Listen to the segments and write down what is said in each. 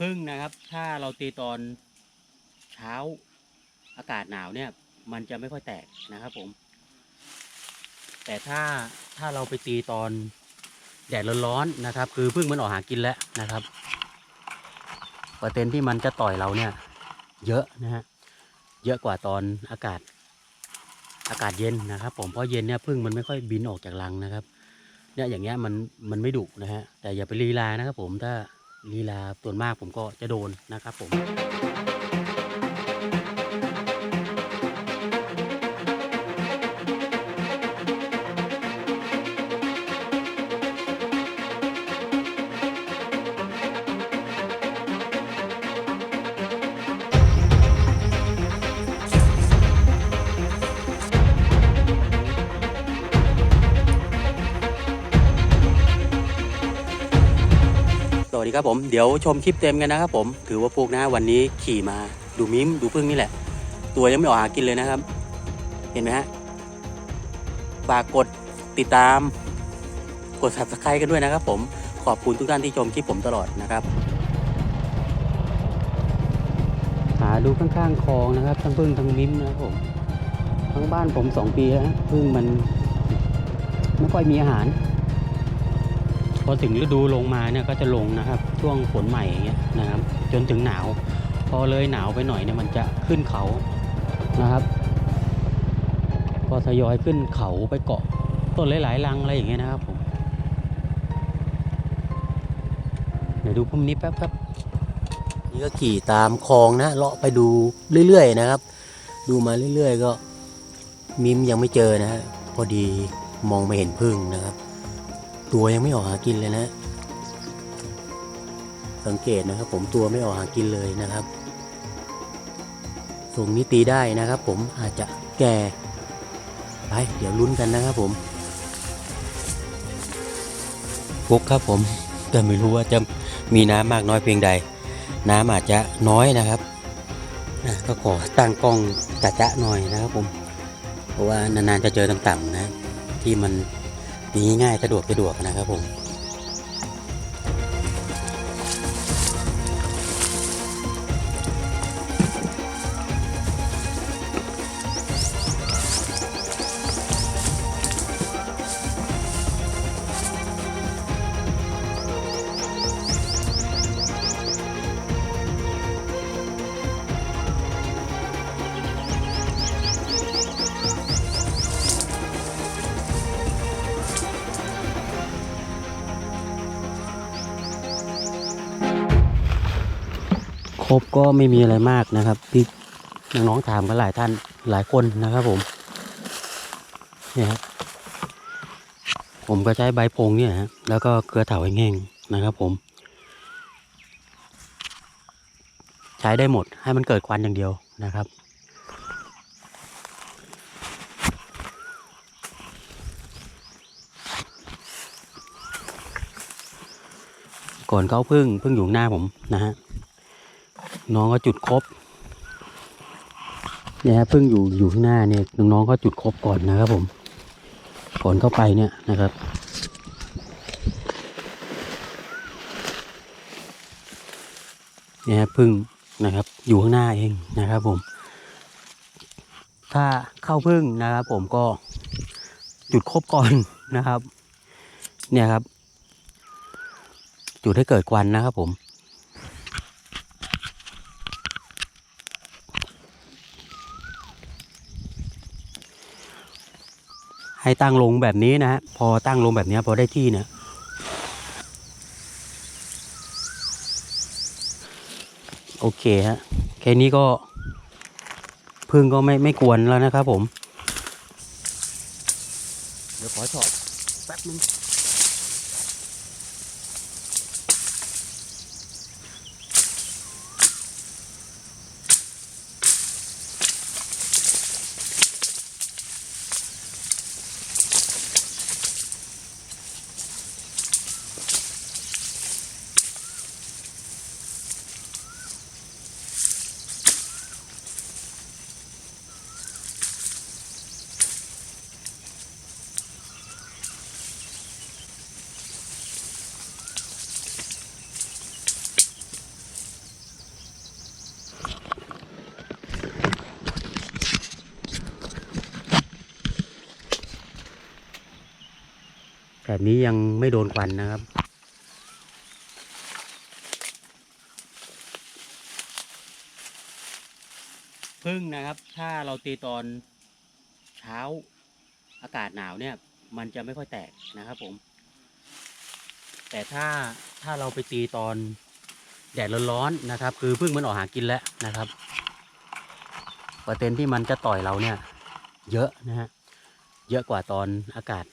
พึ่งนะครับ ถ้าเราตีตอนเช้าอากาศหนาวเนี่ย มันจะไม่ค่อยแตกนะครับผม แต่ถ้าถ้าเราไปตีตอนแดดร้อนๆนะครับ คือพึ่งมันออกหากินแล้วนะครับเปอร์เซ็นที่มันจะต่อยเราเนี่ย เยอะนะฮะเยอะกว่าตอนอากาศ อากาศเย็นนะครับ ผมเพราะเย็นเนี่ยพึ่งมันไม่ค่อยบินออกจากรังนะครับ เนี่ยอย่างเงี้ยมันมันไม่ดุนะฮะแต่อย่าไปลีลานะครับ ผมถ้า ลีลาส่วนมากผมก็จะโดนนะครับผม ดีครับผม เดี๋ยวชมคลิปเต็มกันนะครับผม ถือว่าพวกนะวันนี้ขี่มาดูมิมดูพึ่งนี่แหละ ตัวยังไม่ออกหากินเลยนะครับ เห็นไหมฮะ ฝากกดติดตาม กด subscribe กันด้วยนะครับผม ขอบคุณทุกท่านที่ชมคลิปผมตลอดนะครับ หาดูข้างๆคลองนะครับ ทั้งพึ่งทั้งมิมนะครับผม ทั้งบ้านผมสองปีแล้วพึ่งมันไม่ค่อยมีอาหาร พอถึงฤดูลงมาเนี่ยก็จะลงนะครับ ช่วงฝนใหม่อย่างเงี้ยนะครับ จนถึงหนาว พอเลยหนาวไปหน่อยเนี่ยมันจะขึ้นเขานะครับพอทยอยขึ้นเขาไปเกาะต้นหลายๆรังอะไรอย่างเงี้ยนะครับผมเดี๋ยวดูพุ่มนี้แป๊บครับนี่ก็ขี่ตามคลองนะเลาะไปดูเรื่อยๆนะครับ ดูมาเรื่อยๆ ก็มิมยังไม่เจอนะฮะพอดีมองไม่เห็นพึ่งนะครับ ตัวยังไม่ออกหากินเลยนะ สังเกตนะครับ ผมตัวไม่ออกหากินเลยนะครับทรงนี้ตีได้นะครับ ผมอาจจะแก่ไปเดี๋ยวลุ้นกันนะครับผมฟุกครับผมแต่ไม่รู้ว่าจะมีน้ำมากน้อยเพียงใด น้ำอาจจะน้อยนะครับอะก็ขอตั้งกล้องจะจะหน่อยนะครับผม เพราะว่านานๆจะเจอต่ำๆนะ ที่มัน ตีง่ายสะดวกสะดวกนะครับผม ครบก็ไม่มีอะไรมากนะครับที่น้องๆถามกันหลายท่านหลายคนนะครับผมเนี่ยครับผมก็ใช้ใบพงเนี่ยฮะแล้วก็เกลือเถาแห้งๆนะครับ ผม ใช้ได้หมดให้มันเกิดควันอย่างเดียวนะครับ ก่อนเขาพึ่งพึ่งอยู่หน้าผมนะฮะ น้องก็จุดครบเนี่ยฮะเพิ่งอยู่อยู่ข้างหน้าเนี่ยน้องๆก็จุดครบก่อนนะครับผมก่อนเข้าไปเนี่ยนะครับเนี่ยฮะพึ่งนะครับ อยู่ข้างหน้าเองนะครับผม ถ้าเข้าพึ่งนะครับ ผมก็จุดครบก่อนนะครับ เนี่ยครับ จุดให้เกิดควันนะครับผม ให้ตั้งลงแบบนี้นะฮะพอตั้งลงแบบนี้พอได้ที่เนี่ยโอเคฮะแค่นี้ก็พึ่งก็ไม่ไม่กวนแล้วนะครับผม เดี๋ยวขอถอดแป๊บนึง แถบนี้ยังไม่โดนควันนะครับ พึ่งนะครับ ถ้าเราตีตอนเช้าอากาศหนาวเนี่ย มันจะไม่ค่อยแตกนะครับผม แต่ถ้าถ้าเราไปตีตอนแดดร้อนๆนะครับ คือพึ่งมันออกหากินแล้วนะครับเปอร์เซ็นที่มันจะต่อยเราเนี่ย เยอะนะฮะเยอะกว่าตอนอากาศ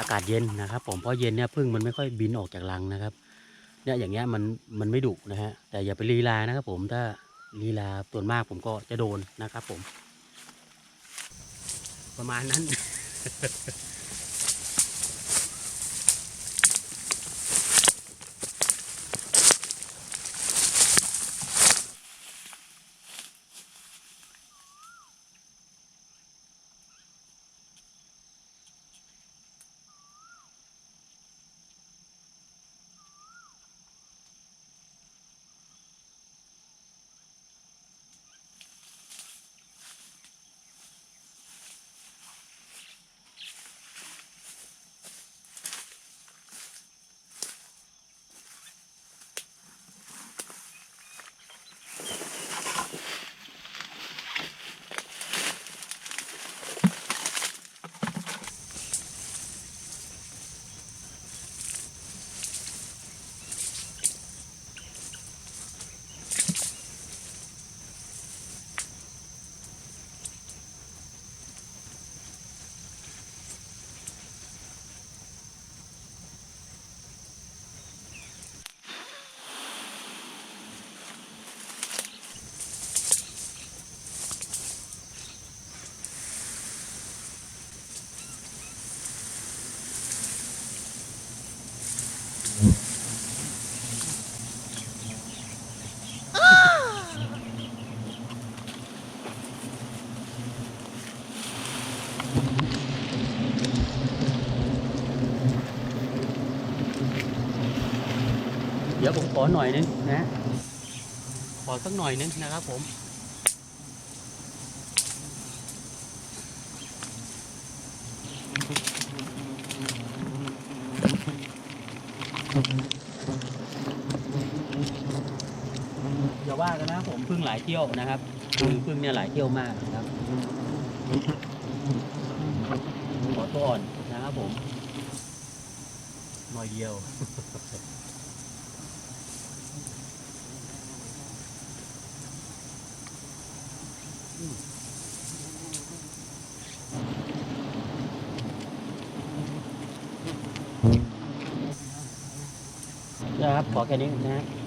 อากาศเย็นนะครับผมเพราะเย็นเนี่ยพึ่งมันไม่ค่อยบินออกจากรังนะครับเนี่ยอย่างเงี้ยมันมันไม่ดุนะฮะแต่อย่าไปลีลานะครับผมถ้าลีลาส่วนมากผมก็จะโดนนะครับผม ประมาณนั้น ดี๋ยวผมขอหน่อยนึงนะ ขอสักหน่อยนึงนะครับผมอย่าว่ากันนะผมเพิ่งหลายเที่ยวนะครับคือเพิ่งเนี่ยหลายเที่ยวมากนะครับขอตัวอ่อนนะครับผมหน่อยเดียว ครับขอแค่นี้นะ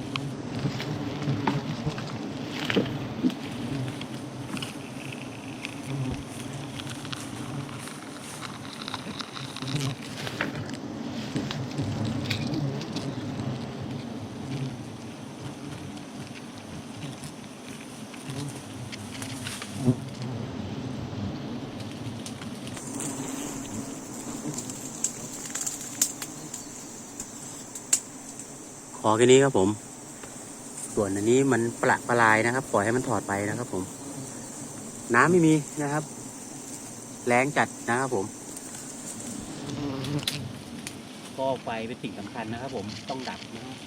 อแค่นี้ครับผม ส่วนอันนี้มันประประลายนะครับ ปล่อยให้มันถอดไปนะครับ ผม น้ำไม่มีนะครับ แรงจัดนะครับผมก็ไฟเป็นสิ่งสำคัญนะครับ ผมต้องดับนะครับ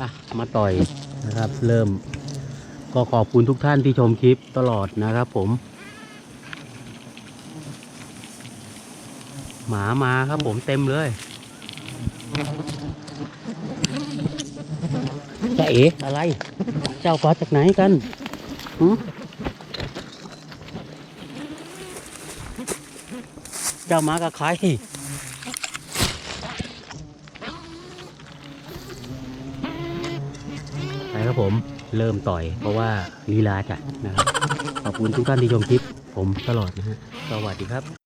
อะมาต่อยนะครับ เริ่ม ก็ขอบคุณทุกท่านที่ชมคลิปตลอดนะครับผม หมามาครับผมเต็มเลยจะเอ๋อะไร เจ้าฟ้าจากไหนกันหึเจ้ามากับใคร เริ่มต่อย เพราะว่าลีลาจัดนะครับ ขอบคุณทุกท่านที่ชมคลิปผมตลอดนะฮะสวัสดีครับ